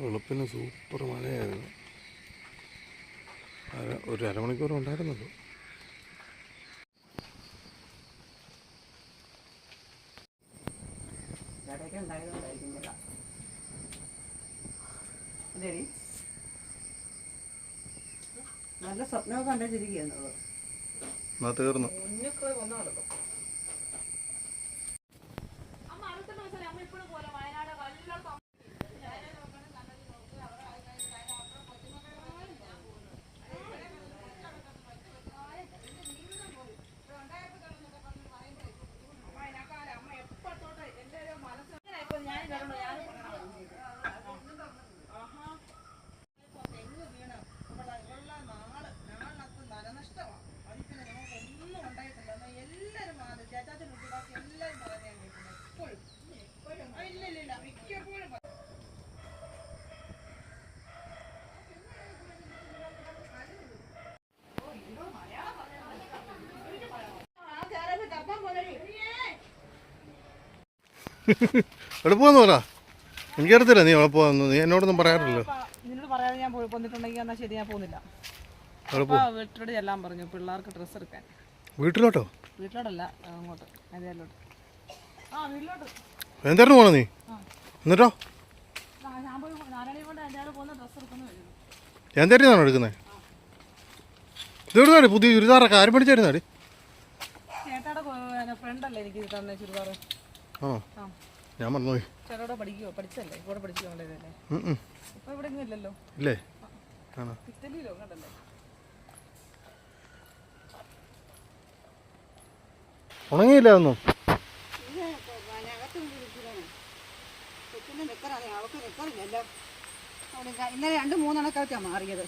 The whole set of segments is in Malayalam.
വെളുപ്പിന് സൂപ്പർ മഴയായിരുന്നു. അര- ഒരു അരമണിക്കൂർ ഉണ്ടായിരുന്നുള്ളൂ. ഇതേടി. നല്ല സ്വപ്നമൊക്കെ കണ്ടിരിക്കുന്നു തീർന്നു. എളുപ്പമെന്ന് പറ. എനിക്കറിയത്തില്ല നീ എളുപ്പമെന്ന് നീ എന്നോടൊന്നും പറയാറില്ലല്ലോ. നിന്നോട് പറയാതെ ഞാൻ പോയി കൊന്നിട്ടുണ്ടെങ്കിൽ എന്നാൽ ശരി ഞാൻ പോകുന്നില്ല എളുപ്പം അപ്പോൾ വീട്ടിലോട് ചെല്ലാൻ പറഞ്ഞു പിള്ളേർക്ക് ഡ്രസ്സ് എടുക്കാൻ. വീട്ടിലോട്ടോ? വീട്ടിലോട്ടല്ല അങ്ങോട്ട് അതേലോട്ട് ആ വീട്ടിലോട്ട്. എന്തായിരുന്നു പോണോ നീ? എന്നിട്ടോ? എന്തായിരുന്നാണോ എടുക്കുന്നത് ഇതെവിടുന്നാടി പുതിയ ചുരിദാറൊക്കെ ആരും പഠിച്ചായിരുന്നാടി ചേട്ടാടെ ഫ്രണ്ടല്ലേ എനിക്ക് തന്നെ ചുരിദാർ ആ ആ. ഞാൻ മറന്നുപോയി. പഠിക്കുവോ? പഠിച്ചല്ലേ ഇവിടെ. ഇപ്പൊ ഇവിടെ ഇല്ലല്ലോ. ഇല്ലേ? ആണോ? ഇറ്റലിയിലോ കണ്ടല്ലേ ഉണങ്ങിയില്ല ഒന്നും ഇന്നലെ രണ്ട് മൂന്നെണ്ണക്കാറ്റാ മാറിയത്.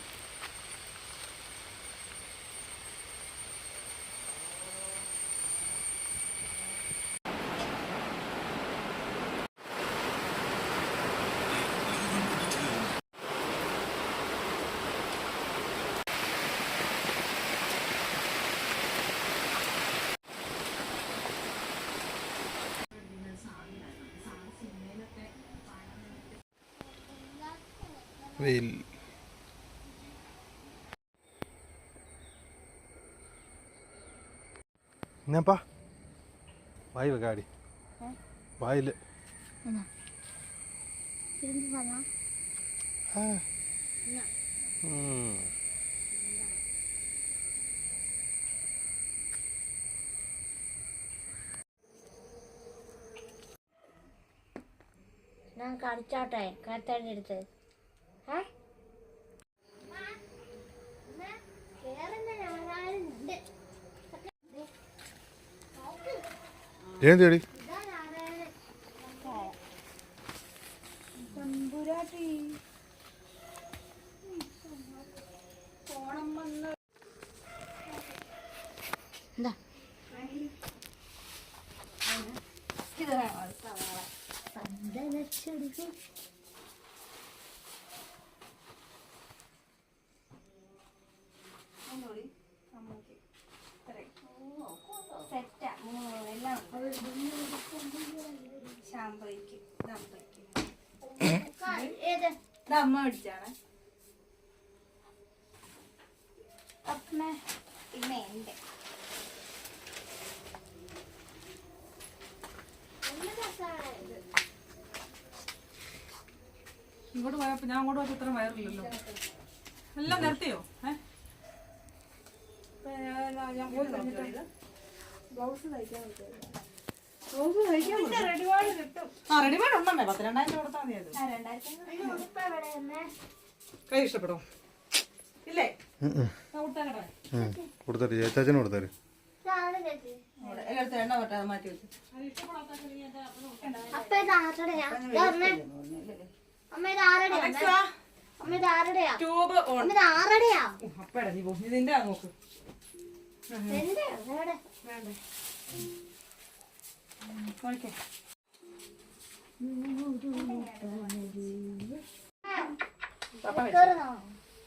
വെയിൽ എന്നാപ്പാ വായി വെക്കാടി വായിൽ. ഞാൻ കളിച്ചോട്ടെ? കറുത്തടി ഏന്തേടി ഇതാ നാരായണൻ. തമ്പുരാട്ടി. ഓണം വന്ന് എന്താ സന്തനച്ചെടുക്കും സെറ്റാ എല്ലാം ശാമ്പയ്ക്ക് ദമ്പയ്ക്ക് ഏത് ഇത് അമ്മ മേടിച്ചാണ് പിന്നെ രസമാണ് ഇത് ഇങ്ങോട്ട് പോയപ്പോ ഞാൻ അങ്ങോട്ട് പോയപ്പോ ഇത്ര വയറില്ലല്ലോ. എല്ലാം നിർത്തിയോ ഏഹ് ഞാൻ പോയി നോക്കിയിട്ട് ബ്ലൗസ് തയ്ക്കാൻ പറ്റുമോ? ആ റെഡിമെയ്ഡ് ഉണ്ടേ പത്ത് രണ്ടായിരം രൂപ കൊടുത്താൽ മതി അത് കൈ ഇഷ്ടപ്പെടോ? ഇല്ലേ? കൊടുത്തര്. ചേച്ചാച്ചന് കൊടുത്തര്. ഇതാണ്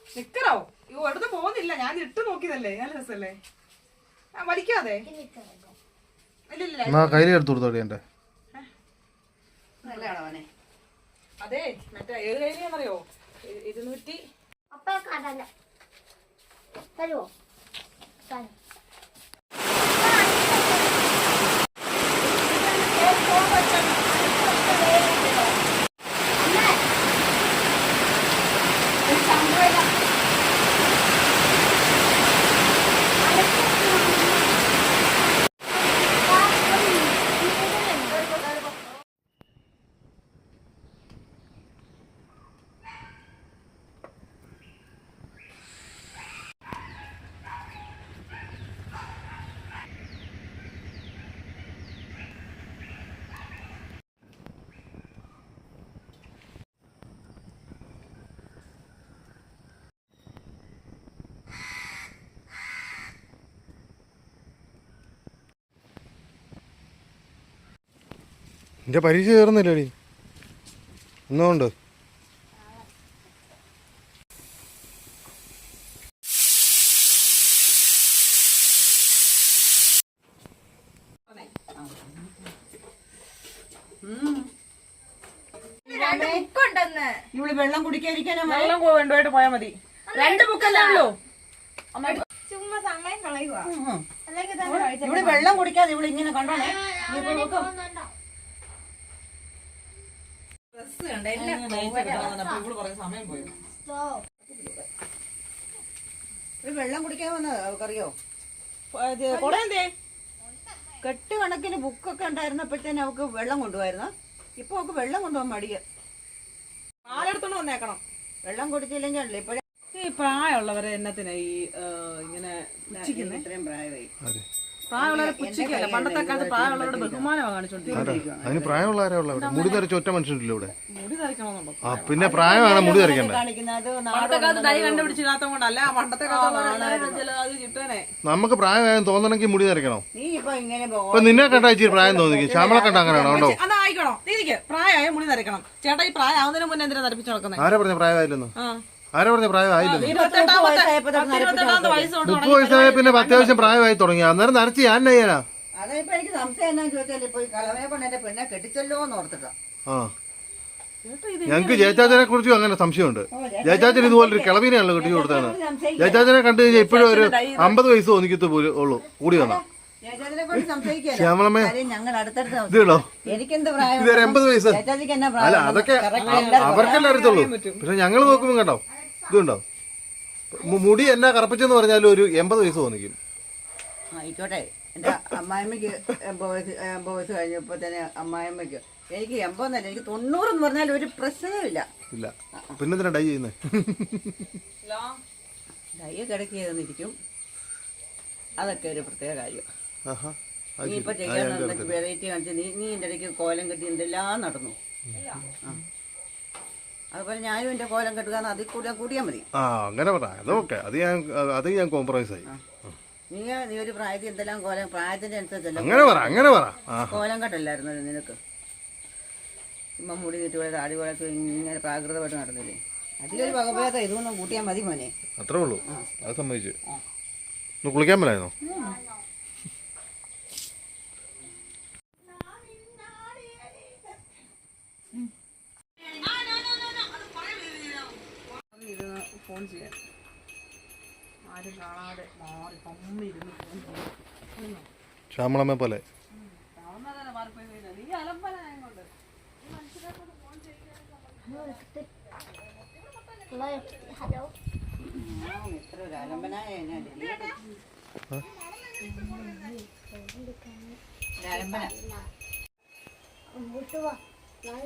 എവിടെ നിക്കറോ? അയ്യോ എടുത്ത് പോകുന്നില്ല. ഞാൻ ഇട്ട് നോക്കിയതല്ലേ. നല്ല രസല്ലേ? ആ വലിക്കാതെ. കയ്യിൽ എടുത്തു കൊടുത്തോടി എന്റെ അതെ മറ്റേ ഏത് കയ്യിലാണെന്നറിയോ? ഇരുന്നൂറ്റി അപ്പ തരുവോ? തരും. എന്റെ പരീക്ഷ തീർന്നില്ലടി ഒന്നുകൊണ്ട്. ഇവൾ വെള്ളം കുടിക്കാതിരിക്കാനോ വെള്ളം കൊണ്ടുപോയിട്ട് പോയാ മതി. രണ്ട് ബുക്കല്ലേ ഉള്ളൂ. ചുമ്മാ സമയം കളയുക ഇവൾ വെള്ളം കുടിക്കാതെ ഇവൾ ഇങ്ങനെ കണ്ടോണേ ഇപ്പൊ ഇവക്ക് ഡ്രസ് കണ്ട എല്ലാം ഇവൾ കുറെ സമയം പോയി വെള്ളം കുടിക്കാൻ വന്നത് അവക്കറിയോ കൊടേന്തേ കെട്ട് കണക്കിന് ബുക്കൊക്കെ ഉണ്ടായിരുന്നപ്പോഴത്തേന് അവക്ക് വെള്ളം കൊണ്ടുപോയിരുന്നു? ഇപ്പൊ അവക്ക് വെള്ളം കൊണ്ടുപോകാൻ മടിയ. പാലെടുത്തോണ്ട് വന്നേക്കണം. വെള്ളം കുടിച്ചില്ലെങ്കിൽ അല്ലേ? ഇപ്പഴേ ഈ പ്രായമുള്ളവരെ എന്നത്തിനാ ഈ ഇങ്ങനെ ഇത്രയും പ്രായമായി? അതെ. പ്രായമുള്ളവരെ പുച്ഛിക്കല്ല പണ്ടത്തെ കാലത്ത് പ്രായമുള്ളവരുടെ ബഹുമാനമാണ് കാണിച്ചോണ്ടിരിക്കുന്നത് അതിന് പ്രായമുള്ള ആരാ ഉള്ള മുടി തരച്ച ഒറ്റ മനുഷ്യനില്ല ഇവിടെ? മുടി ആ പിന്നെ പ്രായമാണ് മുടി പണ്ടത്തെ കാലത്ത് കണ്ടുപിടിച്ചില്ലാത്ത കൊണ്ടല്ല പണ്ടത്തെ കാലത്ത് നമുക്ക് പ്രായം തോന്നണമെങ്കിൽ മുടി തരക്കണോ നീ ഇപ്പൊ ഇങ്ങനെ പോ- ഇപ്പൊ നിന്നെ കണ്ടാ ഇച്ചിരി പ്രായം തോന്നിക്കും. ശ്യാമളെ കണ്ട അങ്ങനെയാണോ? ഉണ്ടോ അതായിക്കണോ പ്രായമായ മുടി തരക്കണം ചേട്ടാ ഈ പ്രായം പ്രായമാവുന്നതിന് മുന്നേ എന്തിനാ തരപ്പിച്ചു നടക്കുന്നത് ആരാ പറഞ്ഞ പ്രായമായിരുന്നു ആ. ആരാ പറഞ്ഞ ഇരുപത്തെട്ടാമത്തെ മുപ്പത് വയസ്സായ പിന്നെ പത്ത് അത്യാവശ്യം പ്രായമായി തുടങ്ങി. അന്നേരം നരച്ച് ഞാൻ ചെയ്യാനാ? അതാ ഇപ്പൊ എനിക്ക് സംശയം എന്നാ ചോദിച്ചാൽ ഇപ്പൊ ഈ കളവയെ കൊണ്ട് എന്റെ പെണ്ണെ കെട്ടിച്ചല്ലോ എന്ന് ഓർത്തിട്ടാ. ആ. ഞങ്ങൾക്ക് ജയചാച്ചനെ കുറിച്ചും അങ്ങനെ സംശയമുണ്ട്. ജയചാച്ചൻ ഇതുപോലൊരു കിളവിനെയാണല്ലോ കെട്ടിച്ചു കൊടുത്താണ് ജയചാച്ചനെ കണ്ടു കഴിഞ്ഞാൽ ഇപ്പോഴും ഒരു അമ്പത് വയസ്സ് തോന്നിക്കത്ത് പോലും ഉള്ളൂ. കൂടി വന്നാ. ശ്യാമളമ്മേ. ഇത് കേട്ടോ ഇതൊരു എൺപത് വയസ്സ്. അല്ല പ്രായം അതൊക്കെ അവർക്കല്ലേ അറിയത്തുള്ളൂ. പക്ഷെ ഞങ്ങൾ നോക്കുമ്പോൾ കണ്ടോ? ഇതുണ്ടോ? മുടി എന്നാ കറപ്പിച്ചെന്ന് പറഞ്ഞാലും ഒരു എൺപത് വയസ്സ് തോന്നിക്കും. ആയിക്കോട്ടെ. എന്റെ അമ്മായിമ്മക്ക് എൺപത് വയസ്സ് എൺപത് വയസ്സ് കഴിഞ്ഞപ്പോ തന്നെ അമ്മായിമ്മക്ക് എനിക്ക് എൺപതെന്നല്ല എനിക്ക് തൊണ്ണൂറ് എന്ന് പറഞ്ഞാൽ ഒരു പ്രശ്നവുമില്ല ഇല്ല. പിന്നെ എന്തിനാ ഡൈ ചെയ്യുന്നത് ഡൈ കിടക്കി ചെയ്തെന്നിരിക്കും. അതൊക്കെ ഒരു പ്രത്യേക കാര്യം. നീ. ഇപ്പൊ ചെയ്യാൻ വെറൈറ്റി കാണിച്ച് നീ നീ എന്റെ ഇടയ്ക്ക് കോലം കെട്ടി എന്തെല്ലാം നടന്നു? ആ. അതുപോലെ ഞാനും എന്റെ കോലം കെട്ടുക അതിൽ കൂടിയാൽ മതി. ആ അങ്ങനെ പറ. അതൊക്കെ അത് ഞാൻ അത് ഞാൻ കോംപ്രമൈസ് ആയി. നീ നീ ഒരു പ്രായത്തിൽ എന്തെല്ലാം കോലം പ്രായത്തിന്റെ അനുസരിച്ചല്ല അങ്ങനെ പറ അങ്ങനെ പറ. കോലം കെട്ടല്ലായിരുന്നു നിനക്ക്? ഇമ്മ മുടി ചുറ്റുപോലെ താടി പോലൊക്കെ ഇങ്ങനെ പ്രാകൃതമായിട്ട് നടന്നില്ലേ? അതിലൊരു വകഭേദം ഇതൊന്നും കൂട്ടിയാൽ മതി മോനെ. അത്രേ ഉള്ളൂ. അത് സമ്മതിച്ചു. കുളിക്കാൻ മേലായിരുന്നോ ഫോൺ ചെയ്യാൻ ആരും കാണാതെ മാറി പമ്മ ഇരുന്ന് ഫോൺ ചെയ്യാം ശ്യാമളമ്മ പോലെ ഹലോ ഒരു അലമ്പനായ അലമ്പന അങ്ങോട്ട് വാ ഞാൻ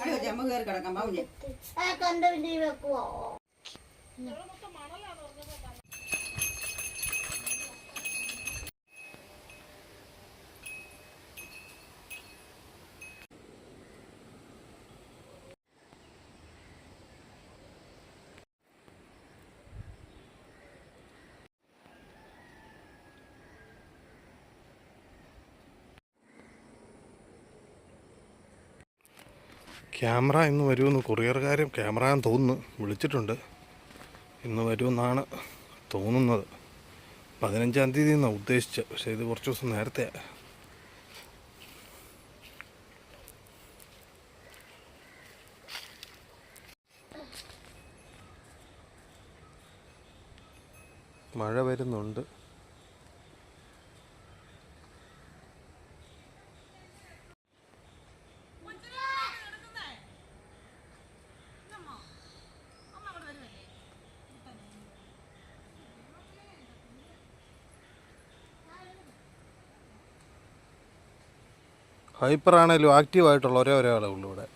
അയ്യോ ജമ്മ കയറി കിടക്കാം പാവുഞ്ഞെ കണ്ട വെക്കുവോ ക്യാമറ ഇന്ന് വരുമെന്ന് കൊറിയർകാരും ക്യാമറ തോന്നുന്നു. വിളിച്ചിട്ടുണ്ട്. ഇന്ന് വരുമെന്നാണ് തോന്നുന്നത്. പതിനഞ്ചാം തീയതി എന്നാണ് ഉദ്ദേശിച്ചത് പക്ഷേ ഇത് കുറച്ച് ദിവസം നേരത്തെ. മഴ വരുന്നുണ്ട്. ഹൈപ്പർ ആണെങ്കിലും ആക്റ്റീവ് ആയിട്ടുള്ള ഒരേ ഒരാളേ ഉള്ളൂ ഇവിടെ.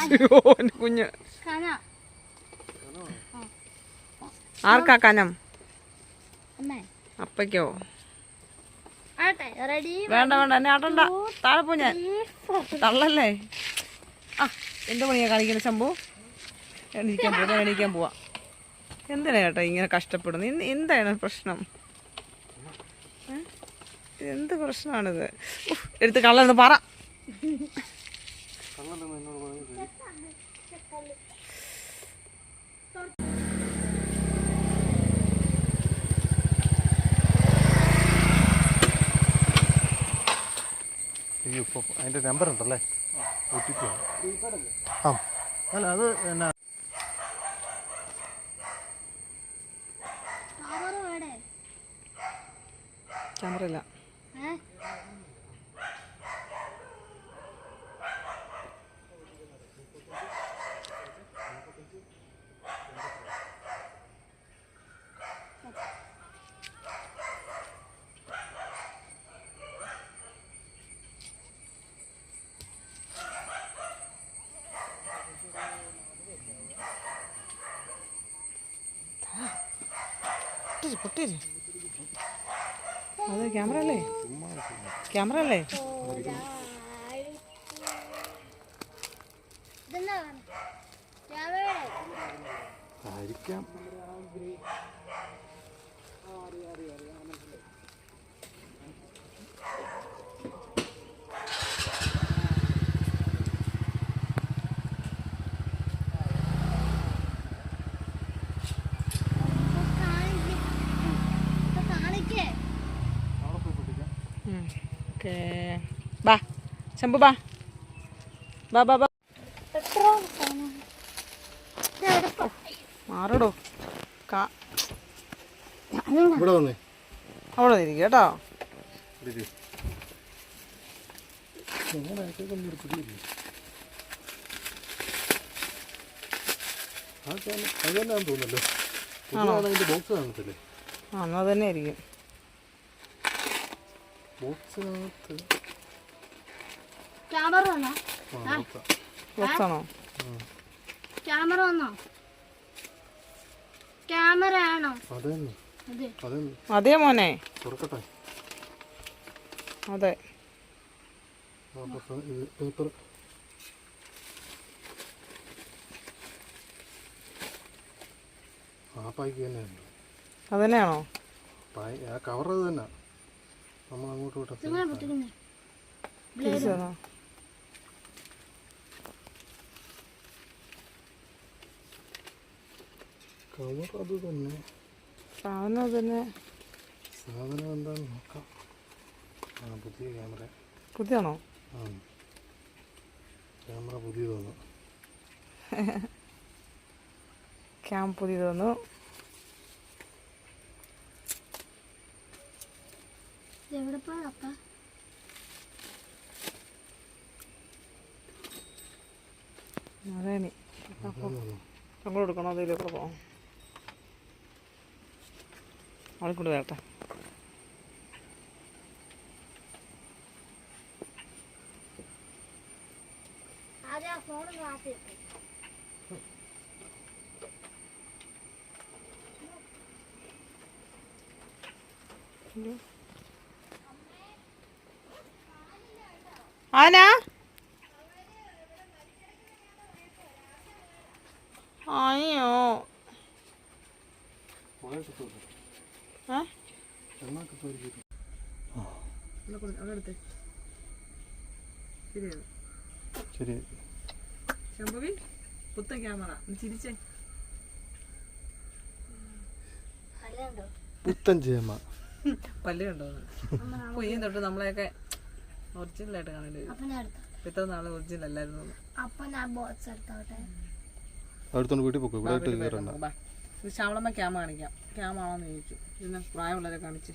അയ്യോ കുഞ്ഞ്. കന. ആർക്കാ കനം? അമ്മേ. അപ്പയ്ക്കോ? വേണ്ട വേണ്ട എന്നെ ആട്ടണ്ട. താഴെ പോ ഞാൻ. തള്ളല്ലേ? ആ എന്ത് പണിയാ കാണിക്കുന്ന ശംഭു? എണീക്കാൻ പോവാ എണീക്കാൻ പോവാ. എന്തിനാ ചേട്ടാ ഇങ്ങനെ കഷ്ടപ്പെടുന്നു? ഇന്ന് എന്താണ് പ്രശ്നം? എന്ത് പ്രശ്നമാണിത് എടുത്ത് കള്ളെന്ന് പറ. അയ്യോ ഇപ്പോൾ അതിന്റെ നമ്പർ ഉണ്ടല്ലേ? ഒ ടി പി ആ. അല്ല അത് എന്നാ? ക്യാമറ ഇല്ല. പൊട്ടിരി പൊട്ടിരി. അത് ക്യാമറ അല്ലേ? ക്യാമറ അല്ലേ ഇതെന്താ രാവിലെ ആയിരിക്കാം കാണിക്കേ ഓക്കേ. ബാ. ശംഭു ബാ. ബാ ബാ ബാ. മാറടോ. ഇവിടെ വന്നേ. അവിടെ ഇരിക്കും കേട്ടോ. ഇരി. എങ്ങനെ അയച്ചേക്കൊന്നും ഒരു പിടിയില്ല. ആ ക്യാമ- അത് തന്നെയാന്ന് തോന്നുന്നല്ലോ പുതിയതാണ് അതിന്റെ ബോക്സ് കാണത്തില്ലേ? ആ എന്നാൽ തന്നെ ആയിരിക്കും. ക്യാമറ വന്നോ? ക്യാമറ വന്നോ? ക്യാമറ ആണോ? അത്. മോനെ. അതെ. അതന്നെയാണോ പേപ്പർ ആ പായ്ക്ക് തന്നെയാണ് അത് തന്നെയാണോ ആ കവർ അത് തന്നെ. നമ്മൾ അങ്ങോട്ട് വിട്ട കവർ അത്. തന്നെ. സാധനം തന്നെ സാധനം എന്താണെന്ന് നോക്കാം. ആ പുതിയ ക്യാമറ. പുതിയാണോ ആ. ക്യാമറ പുതിയതാണ് ക്യാം പുതിയത് എവിടെ പോയപ്പ അപ്പ അതെ ഇനി നമ്മൾ കൊടുക്കണോ അതിലൂടെ പോകാം അവളെ വരട്ടെ. ഫോൺ ക്ലാസ് ആനാ? അയ്യോ. ശരി. ശംഭവി പുത്തൻ ക്യാമറ. ചിരിച്ചേ. അല്ലണ്ടോ പുത്തൻ ചേമ പല്ല് കുഞ്ഞിന് തൊട്ട് നമ്മളെയൊക്കെ ഒറിജിനലായിട്ട് കാണേണ്ടി കാണില്ല ഇത്ര നാളെ ഒറിജിനൽ അല്ലായിരുന്നു. അപ്പൊ ഞാൻ ബോക്സ് എടുത്തോട്ടെ? അടുത്തോണ്ട് വീട്ടിൽ പോക്കോ? ഇവിടെ ഇട്ട് കയറണ്ട ഇത് ശ്യാമളമ്മ ക്യാമ കാണിക്കാം. ക്യാമ ആണോന്ന് ചോദിച്ചു. പിന്നെ പ്രായമുള്ളവരെ കാണിച്ച്.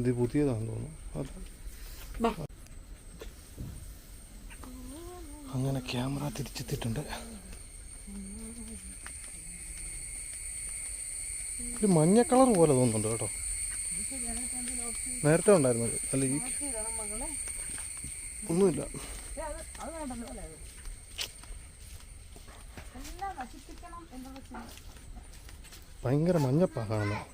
ഇത് പുതിയതാണെന്ന് തോന്നുന്നു. അങ്ങനെ ക്യാമറ തിരിച്ചെത്തിയിട്ടുണ്ട്. ഒരു മഞ്ഞ കളർ പോലെ തോന്നുന്നുണ്ട് കേട്ടോ. നേരത്തെ ഉണ്ടായിരുന്നത്. അല്ല ഈ ഒന്നുമില്ല. ഭയങ്കര മഞ്ഞപ്പാ കാണുന്നത്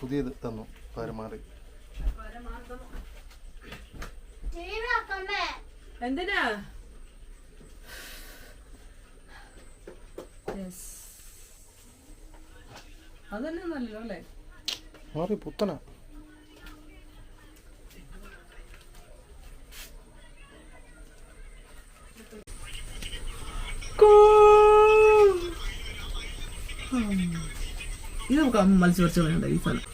പുതിയത് തന്നു പരമാറി. നോക്കമ്മേ എന്തിനാ? അതന്നെ നല്ലല്ലോ അല്ലേ? മാറി പുത്തന. ഇത് നമുക്ക് മത്സ്യ കുറച്ച് വേണ്ട ഈ സാധനം.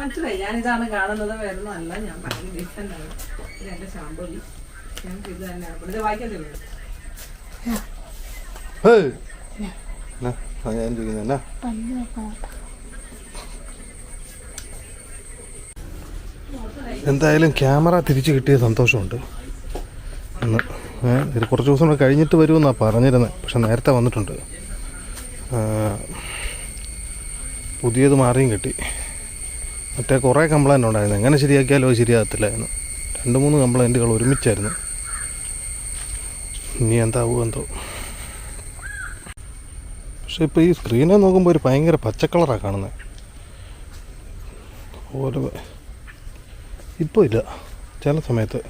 മനസ്സിലായി. ഞാനിതാണ് കാണുന്നത് വരുന്നതല്ല ഞാൻ ഭയങ്കര ഡിഫറെന്റ് ആണ്. ഇത് എന്റെ ശാമ്പൊലി ഞങ്ങൾക്ക് ഇത് തന്നെ ഇവിടെ വായിക്കത്തേ ഞാൻ ചോദിക്കുന്നത് എന്നാ എന്തായാലും ക്യാമറ തിരിച്ചു കിട്ടിയ സന്തോഷമുണ്ട്. ഇന്ന് ഇത് കുറച്ച് ദിവസം കൂടെ കഴിഞ്ഞിട്ട് വരുമെന്നാണ് പറഞ്ഞിരുന്നത് പക്ഷെ നേരത്തെ വന്നിട്ടുണ്ട്. പുതിയത് മാറിയും കിട്ടി. മറ്റേ കുറേ കംപ്ലൈന്റ് ഉണ്ടായിരുന്നു. എങ്ങനെ ശരിയാക്കിയാലോ ശരിയാകത്തില്ലായിരുന്നു. രണ്ട് മൂന്ന് കംപ്ലൈന്റുകൾ ഒരുമിച്ചായിരുന്നു. ഇനി എന്താവും എന്തോ. പക്ഷെ ഇപ്പോൾ ഈ സ്ക്രീനെ നോക്കുമ്പോൾ ഒരു ഭയങ്കര പച്ചക്കളറാണ് കാണുന്നത് ഓരോ ഇപ്പോൾ ഇല്ല. ചില സമയത്ത്.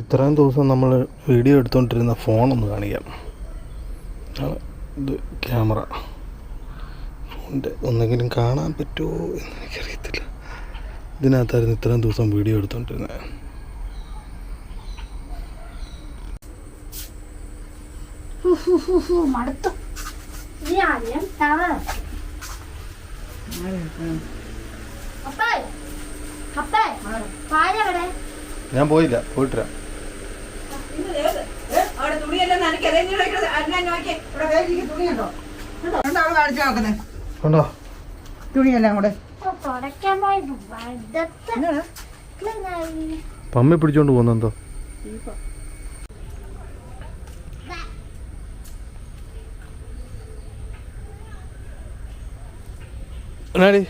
ഇത്രയും ദിവസം നമ്മൾ വീഡിയോ എടുത്തുകൊണ്ടിരുന്ന ഫോണൊന്ന് കാണിക്കാം. ഇത് ക്യാമറ ഫോണിന്റെ ഒന്നെങ്കിലും കാണാൻ പറ്റുമോ എന്ന് എനിക്കറിയത്തില്ല. ഇതിനകത്തായിരുന്നു ഇത്രയും ദിവസം വീഡിയോ എടുത്തുകൊണ്ടിരുന്നത് മടുത്തു. ഇനി ആദ്യം തവ അപ്പേ അപ്പേ പാലെവിടെ ഞാൻ പോയില്ല പോയിട്ടില്ല. അവിടെ തുണിയെല്ലാം നനക്ക് അതെങ്ങനെ അന്നെ നോക്കി ഇവിടെ തുണിയുണ്ടോ? കണ്ടോ അവൾ കാണിച്ചു നോക്കുന്നത് കണ്ടോ. തുണിയെല്ലാം കൂടെ. പമ്മി പിടിച്ചോണ്ട് പോകുന്നെന്തോ എന്നാടി?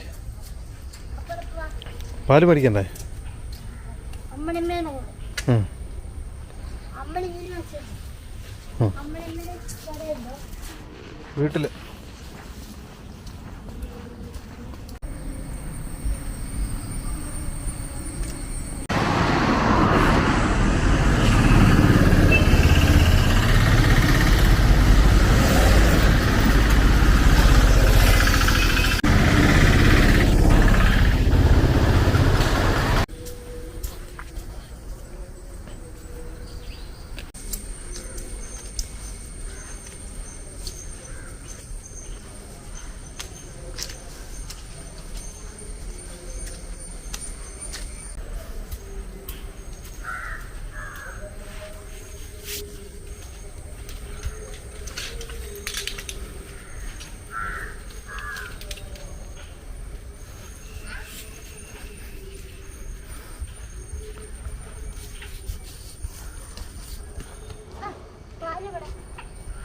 പാൽ പഠിക്കണ്ടേ അമ്മണിമ്മേനെ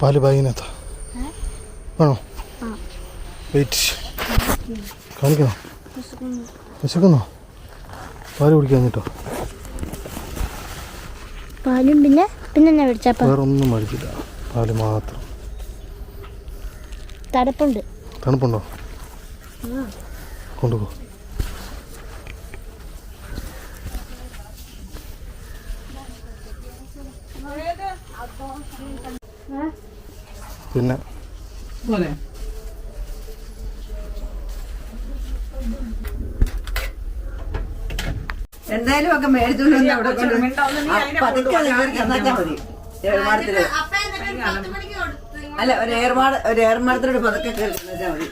പാൽ ബാഗിനകത്താ വേണോ. വെയിറ്റ് കാണിക്കണോ? വിശക്കുന്നോ. പാൽ കുടിക്കാൻ കേട്ടോ. പാലും പിന്നെ പിന്നെ വേറൊന്നും മേടിച്ചില്ല. പാൽ മാത്രം. തണുപ്പുണ്ട്. തണുപ്പുണ്ടോ? കൊണ്ടുപോ. പിന്നെ? എന്തായാലും ഒക്കെ മേടിച്ചോണ്ട് വന്ന് അവിടെ കൊണ്ട് പതുക്കെ മതി. ഏർമാടത്തിൽ. അല്ല ഒരു ഏർമാട ഒരു ഏർമാടത്തിലൂടെ പതുക്കെ കയറി ചെന്നാച്ചാ മതി.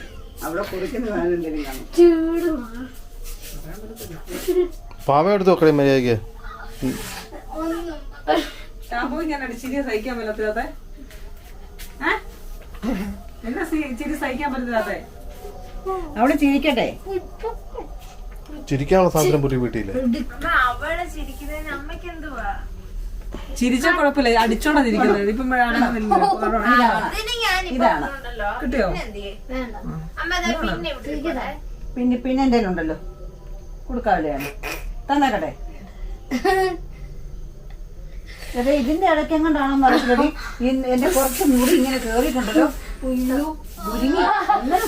അവിടെ കുടിക്കുന്ന സാധനം എന്തെങ്കിലും കാണും. ചൂടുമാ പാവ എടുത്ത് നോക്കണേ മര്യാദയ്ക്ക് ഒന്നും ഷാമ്പൂ ഞാൻ അടിച്ചിരിക്കാൻ സഹിക്കാൻ പറ്റാത്ത എന്നാ ചിരി സഹിക്കാൻ അവിടെ ചിരിക്കട്ടെ. ചിരിക്കാനുള്ള സാധനം പുതിയ വീട്ടിലെ അവളെ ചിരിക്കുന്നതിന് അമ്മയ്ക്ക് എന്തുവാ? ചിരിച്ചാ കുഴപ്പമില്ല. അടിച്ചോണ്ടാ ചിരിക്കുന്നത്. ഇപ്പം ഇതാണ്. ഉണ്ടല്ലോ. കിട്ടിയോ? വേണ്ട അമ്മ അതെ പിന്നെ പിന്നെ പിന്നെ എന്തെങ്കിലും ഉണ്ടല്ലോ? കൊടുക്കാവില്ലാണ് തന്നേക്കട്ടെ ചേട്ടാ ഇതിന്റെ ഇടയ്ക്ക് എങ്ങോട്ടാണോ പറഞ്ഞത് എന്റെ കുറച്ച് മുടി ഇങ്ങനെ കേറിയിട്ടുണ്ടല്ലോ. ഉയ്യോ,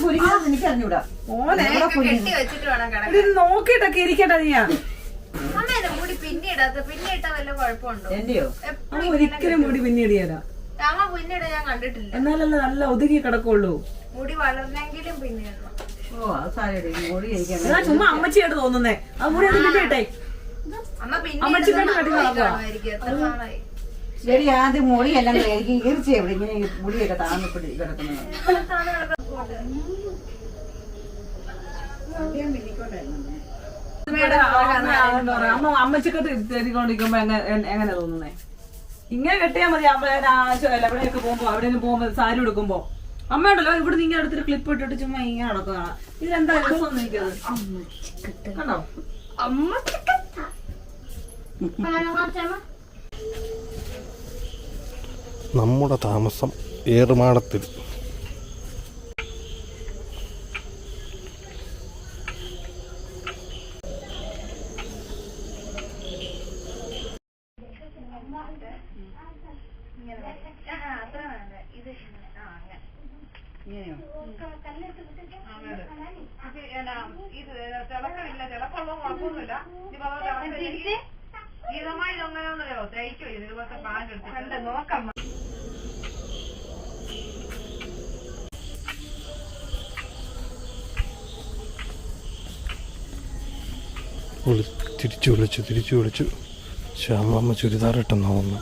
കുരുങ്ങി. എനിക്ക് അറിഞ്ഞൂടാ നോക്കിയിട്ടൊക്കെ ഇരിക്കട്ടെ നീയാ. ഒരിക്കലും മുടി പിന്നീടിയല്ല അമ്മ പിന്നീട് ഞാൻ കണ്ടിട്ടില്ല. എന്നാലല്ലേ നല്ല ഒതുങ്ങി കിടക്കുള്ളൂ. മുടി വളർന്നെങ്കിലും പിന്നെ ഓ അത് സാരമില്ല. മുടി ചുമ്മാ അമ്മച്ചിയായിട്ട് തോന്നുന്നേ. ആ മുടി പിന്നിട്ടെ ശരി ആദ്യം മുടിയെല്ലാം എനിക്ക് ഈർച്ച എവിടെ ഇങ്ങനെ മുടിയൊക്കെ താന്നിപ്പിടി കിടക്കുന്നത് അമ്മ. ആണെന്ന് പറയാം. അമ്മ അമ്മച്ചിക്കട്ട് തെരിക്കൊണ്ടിരിക്കുമ്പോ എങ്ങനെ തോന്നുന്നേ? ഇങ്ങനെ കെട്ടിയാ മതി അമ്മ എവിടെയൊക്കെ പോകുമ്പോ അവിടെ പോകുമ്പോ സാരി എടുക്കുമ്പോ അമ്മ ഉണ്ടല്ലോ ഇവിടെ നിങ്ങൾ അടുത്തൊരു ക്ലിപ്പ് ഇട്ടിട്ട് ചുമ്മാ ഇങ്ങനെ നടക്കുന്നതാണ് ഇതിലെന്താ രസം കണ്ടോ? അമ്മ താമസം ഏറുമാടത്തിൽ. ഇത് നമ്മുടെ താമസം ഏറുമാടത്തിൽ ആ, അത്ര തിരിച്ചു വിളിച്ചു തിരിച്ചു വിളിച്ചു. ശ്യാമമ്മ ചുരിദാർ ഇട്ടെന്ന് തോന്നുന്നു.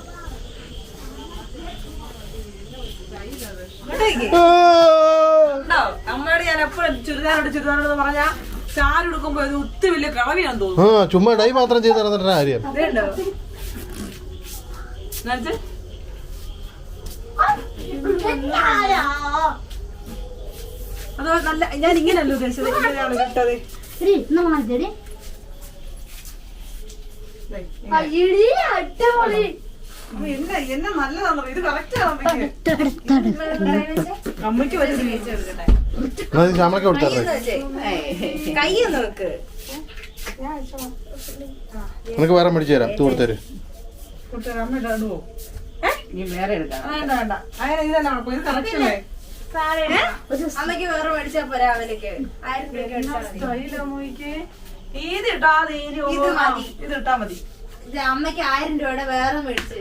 അമ്മയോട് ഞാൻ എപ്പോഴും ചുരിദാറോട് ചുരിദാറോട് പറഞ്ഞാ സാരി ഉടുക്കുമ്പോ ഇത് ഒത്തിരി വലിയ കളവിയാന്ന് ആ തോന്നുന്നു ചുമ്മാ ഡൈ മാത്രം ചെയ്ത് നടന്നിട്ട് കാര്യം? അത് നല്ല ഞാൻ ഇങ്ങനെയല്ല ഉദ്ദേശിച്ചത്? ഇങ്ങനെയാണ് കിട്ടത് എടി, ഇന്ന് മാറ്റടി. അയ്യടി, അടിപൊളി. അപ്പൊ എന്നെ എന്നെ നല്ലതാണോ ഇത് കറക്റ്റ് അമ്മയ്ക്ക്? അമ്മയ്ക്ക് പറ്റുന്ന എന്നാൽ ശ്യാമളൊക്കെ കൊടുത്തേ. നിനക്ക് വേറെ മേടിച്ചു തരാം. തൂ കൊടുത്തേര്. കൊടുത്തരാം അമ്മ ഇടുവോ? ഇനി വേറെ എടുക്കാം. വേണ്ട വേണ്ട. അങ്ങനെ ഇതല്ല കുഴപ്പം ഇത് മേടിച്ചാ പോരാ ആയിരം രൂപ ഇട്ടാ മതി. ഇത് അമ്മയ്ക്ക് ആയിരം രൂപയുടെ വേറെ മേടിച്ചു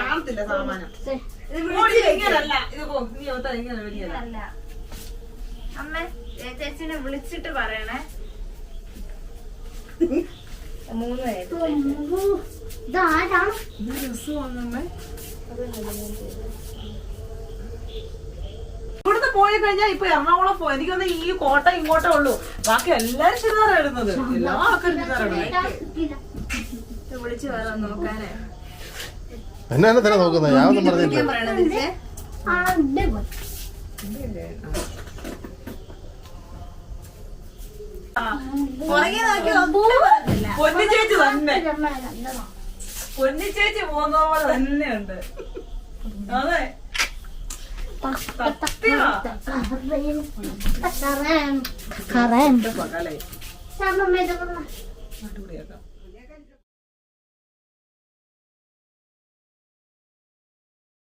കാണത്തില്ല സാമാനം. അമ്മ ചേച്ചിനെ വിളിച്ചിട്ട് പറയണേ. മൂന്ന് പേര്. അമ്മ. പോയി കഴിഞ്ഞാൽ ഇപ്പൊ എറണാകുളം പോയി എനിക്കൊന്ന് ഈ കോട്ട ഇങ്ങോട്ടേ ഉള്ളൂ. ബാക്കി എല്ലാരും ചുരിദാറാ ഇടുന്നത്. എല്ലാ ആൾക്കാരും ചുരിദാറാ വിളിച്ചു നോക്കാനേ. എന്നെ എന്നെ തന്നെ നോക്കുന്നത് ഞാൻ ഒന്നും പറഞ്ഞില്ല ഒന്നും പൊന്നി ചേച്ചി തന്നെ. പൊന്നി ചേച്ചി പോകുന്ന പോലെ തന്നെയുണ്ട്. അതെ. കറേം പകാലേ അടിപൊളിയാക്കാം അടിപൊളിയാക്കാം